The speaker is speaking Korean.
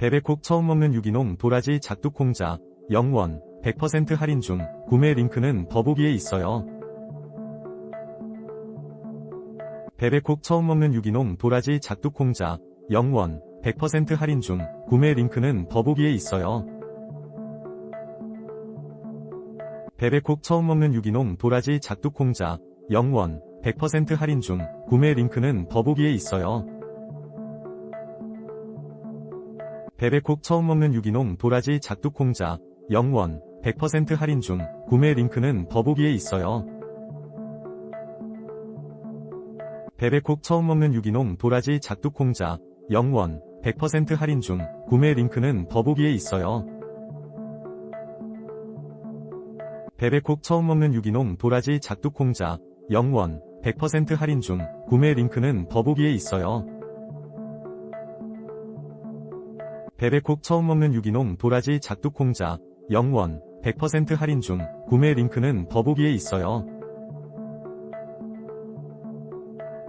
베베콕 처음 먹는 유기농 도라지 작두콩자 0원 100% 할인 중 구매 링크는 더보기에 있어요. 베베콕 처음 먹는 유기농 도라지 작두콩자 0원 100% 할인 중 구매 링크는 더보기에 있어요. 베베콕 처음 먹는 유기농 도라지 작두콩자 0원 100% 할인 중 구매 링크는 더보기에 있어요. 베베콕 처음 먹는 유기농 도라지 작두콩자 0원 100% 할인 중 구매 링크는 더보기에 있어요. 베베콕 처음 먹는 유기농 도라지 작두콩자 0원 100% 할인 중 구매 링크는 더보기에 있어요. 베베콕 처음 먹는 유기농 도라지 작두콩자 0원 100% 할인 중 구매 링크는 더보기에 있어요. 베베콕 처음 먹는 유기농 도라지 작두콩자 0원 100% 할인 중 구매 링크는 더보기에 있어요.